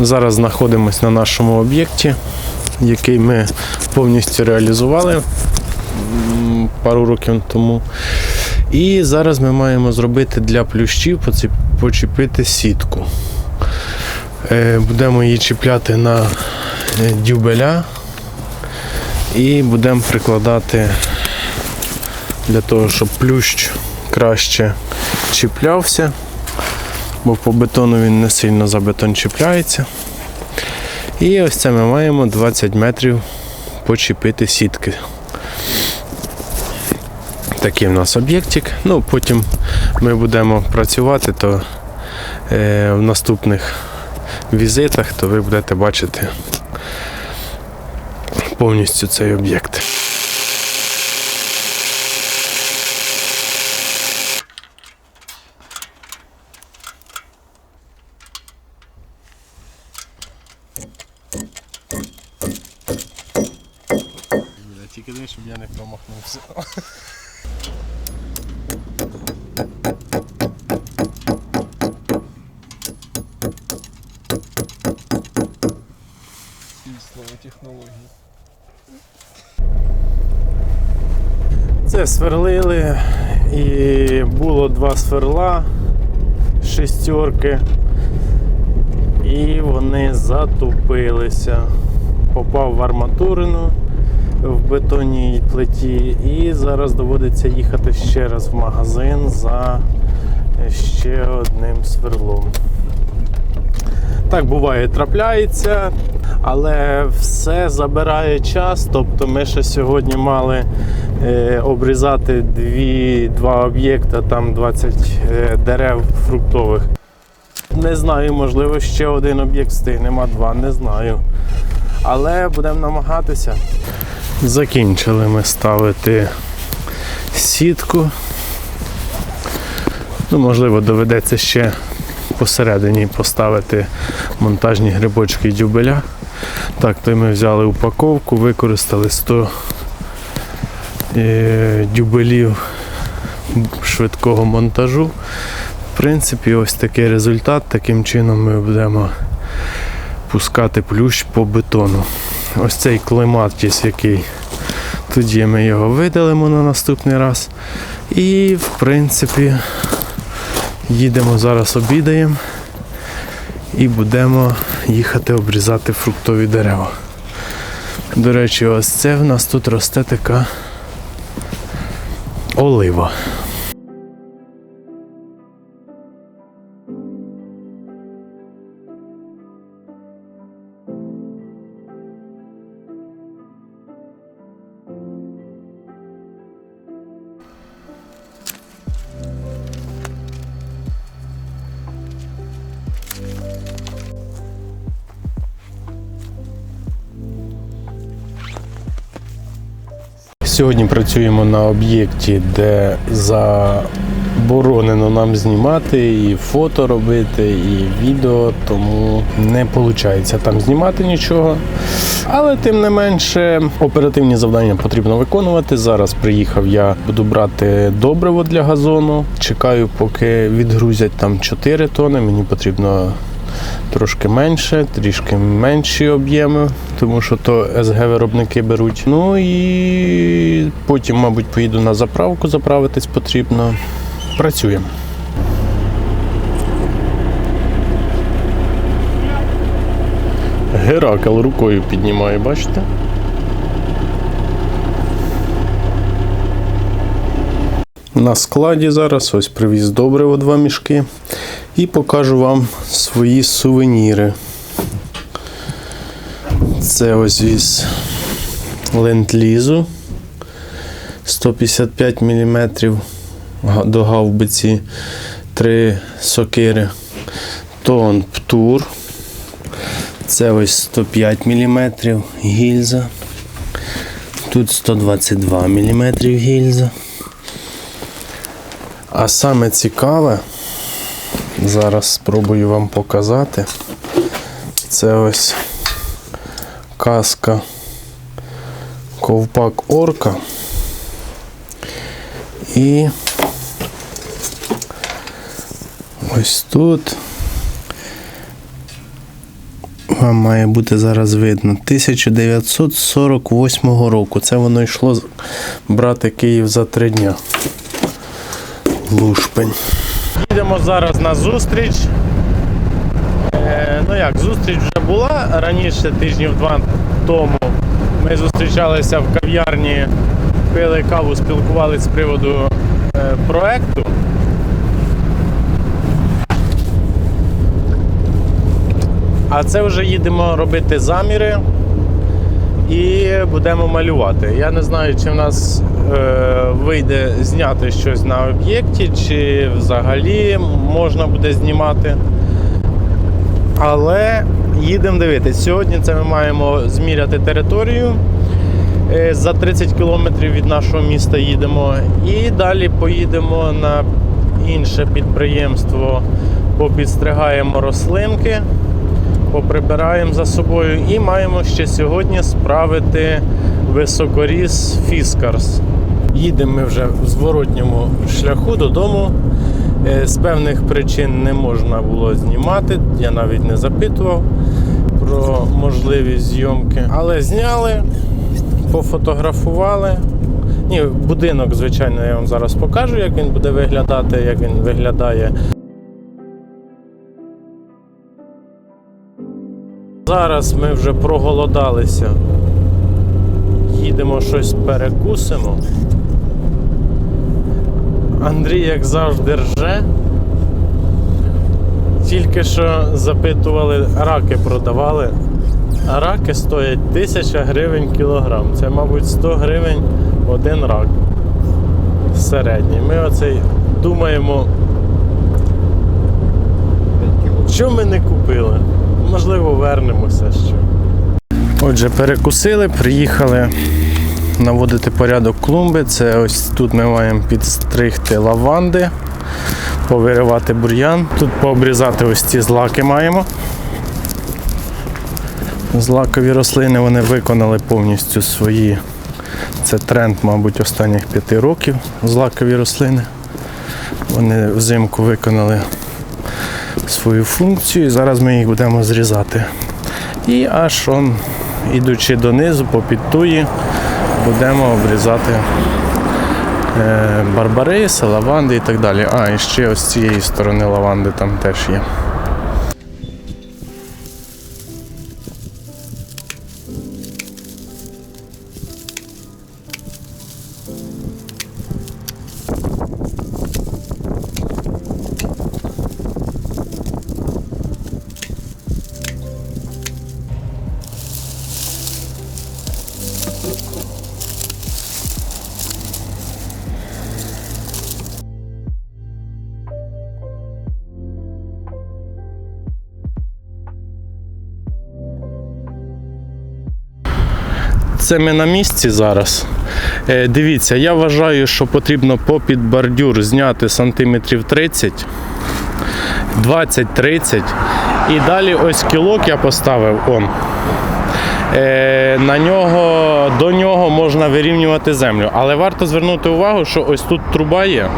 Зараз знаходимося на нашому об'єкті, який ми повністю реалізували пару років тому. І зараз ми маємо зробити для плющів почепити сітку. Е, Будемо її чіпляти на е, дюбеля і будемо прикладати для того, щоб плющ краще чіплявся, бо по бетону він не сильно за бетон чіпляється. І ось це ми маємо 20 метрів почепити сітки. Такий в нас об'єктик. Ну, потім ми будемо працювати, то е, в наступних візитах, то ви будете бачити повністю цей об'єкт. Тільки дай, щоб я не. Слово технології. Це сверлили і було два сверла, шестерки, і вони затупилися. Попав в арматурину в бетонній плиті, і зараз доводиться їхати ще раз в магазин за ще одним сверлом. Так буває, трапляється, але все забирає час. Тобто ми ще сьогодні мали е, обрізати дві, два об'єкта, там 20 е, дерев фруктових. Не знаю, можливо, ще один об'єкт встигнемо, два, не знаю. Але будемо намагатися. Закінчили ми ставити сітку. Ну, можливо, доведеться ще посередині поставити монтажні грибочки дюбеля. Так, то ми взяли упаковку, використали 100 е, дюбелів швидкого монтажу. В принципі, ось такий результат. Таким чином ми будемо пускати плющ по бетону. Ось цей клематіс, який тоді ми його видалимо на наступний раз. І в принципі їдемо зараз обідаємо і будемо їхати обрізати фруктові дерева. До речі, ось це в нас тут росте така олива. Сьогодні працюємо на об'єкті, де заборонено нам знімати і фото робити, і відео, тому не виходить там знімати нічого. Але тим не менше оперативні завдання потрібно виконувати. Зараз приїхав я, буду брати добриво для газону. Чекаю, поки відгрузять там 4 тони. Мені потрібно трошки менше, трішки менші об'єми, тому що то СГ виробники беруть. Ну і потім, мабуть, поїду на заправку, заправитись потрібно. Працюємо. Геракл рукою піднімає, бачите? На складі зараз ось привіз добриво два мішки і покажу вам свої сувеніри. Це ось із ленд-лізу 155 мм до гаубиці, три сокири. Тон Птур. Це ось 105 мм гільза. Тут 122 мм гільза. А саме цікаве, зараз спробую вам показати. Це ось каска ковпак орка. І ось тут Вам має бути зараз видно. 1948 року. Це воно йшло брати Київ за три дня. Лушпень. Їдемо зараз на зустріч. Е, ну як, зустріч вже була раніше, тижнів два тому. Ми зустрічалися в кав'ярні, пили каву, спілкувалися з приводу е, проекту. А це вже їдемо робити заміри і будемо малювати. Я не знаю, чи в нас е, вийде зняти щось на об'єкті, чи взагалі можна буде знімати. Але їдемо дивитись. Сьогодні це ми маємо зміряти територію. Е, За 30 кілометрів від нашого міста їдемо. І далі поїдемо на інше підприємство, попідстригаємо рослинки, поприбираємо за собою і маємо ще сьогодні справити високоріс Фіскарс. Їдемо ми вже в зворотньому шляху додому. Е, З певних причин не можна було знімати, я навіть не запитував про можливість зйомки. Але зняли, пофотографували. Ні, будинок, звичайно, я вам зараз покажу, як він буде виглядати, як він виглядає. Зараз ми вже проголодалися. Їдемо щось перекусимо. Андрій, як завжди, рже. Тільки що запитували, раки продавали. А раки стоять 1000 гривень кілограм. Це, мабуть, 100 гривень один рак. Середній. Ми оцей думаємо, що ми не купили. Можливо, вернемося ще. Отже, перекусили, приїхали наводити порядок клумби. Це ось тут ми маємо підстригти лаванди, повиривати бур'ян. Тут пообрізати ось ці злаки маємо. Злакові рослини вони виконали повністю свої. Це тренд, мабуть, останніх п'яти років. Злакові рослини. Вони взимку виконали свою функцію зараз ми їх будемо зрізати. І аж он, ідучи донизу по підтуї, будемо обрізати е, барбариси, лаванди і так далі. А, і ще ось цієї сторони лаванди там теж є. Це ми на місці зараз. Е, дивіться, я вважаю, що потрібно попід бордюр зняти сантиметрів 30, 20-30. І далі ось кілок я поставив. Он. Е, на нього, до нього можна вирівнювати землю. Але варто звернути увагу, що ось тут труба є.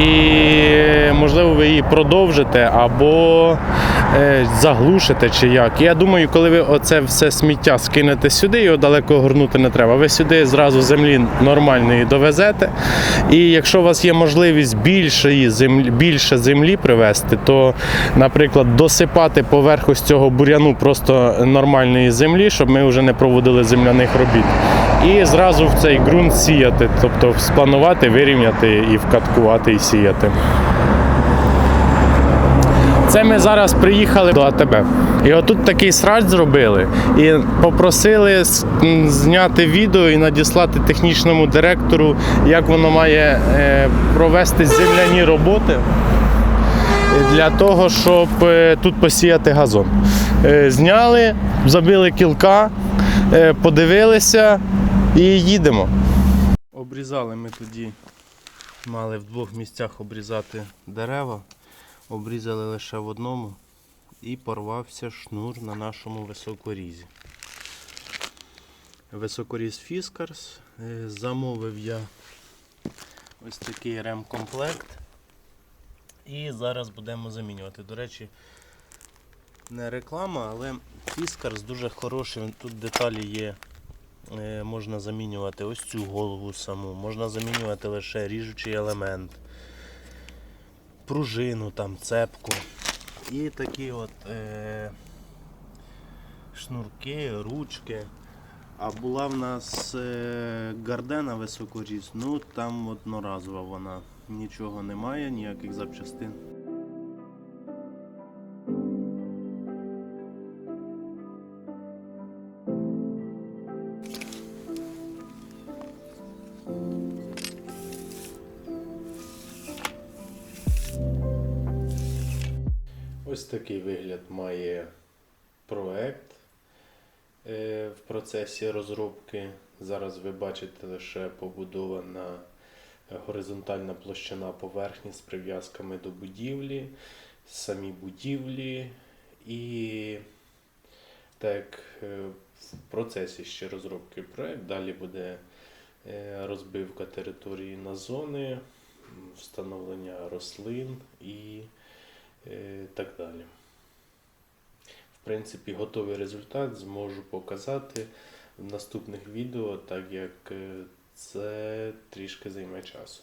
І можливо ви її продовжите або е, заглушите чи як. Я думаю, коли ви оце все сміття скинете сюди, його далеко горнути не треба. Ви сюди зразу землі нормальної довезете. І якщо у вас є можливість більшої землі, більше землі привезти, то, наприклад, досипати поверх ось цього буряну просто нормальної землі, щоб ми вже не проводили земляних робіт. І зразу в цей ґрунт сіяти, тобто спланувати, вирівняти і вкаткувати і сіяти. Це ми зараз приїхали до АТБ. І отут такий срач зробили. І попросили зняти відео і надіслати технічному директору, як воно має е, провести земляні роботи для того, щоб е, тут посіяти газон. Е, Зняли, забили кілка, подивилися і їдемо. Обрізали ми тоді, мали в двох місцях обрізати дерева, обрізали лише в одному і порвався шнур на нашому високорізі. Високоріз Фіскарс. Е, Замовив я ось такий ремкомплект. І зараз будемо замінювати. До речі, не реклама, але Фіскарс дуже хороший. Тут деталі є. Е, Можна замінювати ось цю голову саму, можна замінювати лише ріжучий елемент, пружину, там, цепку. І такі от е, шнурки, ручки. А була в нас е, гардена високоріс, ну там одноразова вона. Нічого немає, ніяких запчастин. Ось такий вигляд має проект е, в процесі розробки. Зараз ви бачите лише побудована горизонтальна площина поверхні з прив'язками до будівлі, самі будівлі і так е, в процесі ще розробки проект. Далі буде е, розбивка території на зони, встановлення рослин і е, так далі. В принципі, готовий результат зможу показати в наступних відео, так як е, це трішки займе часу.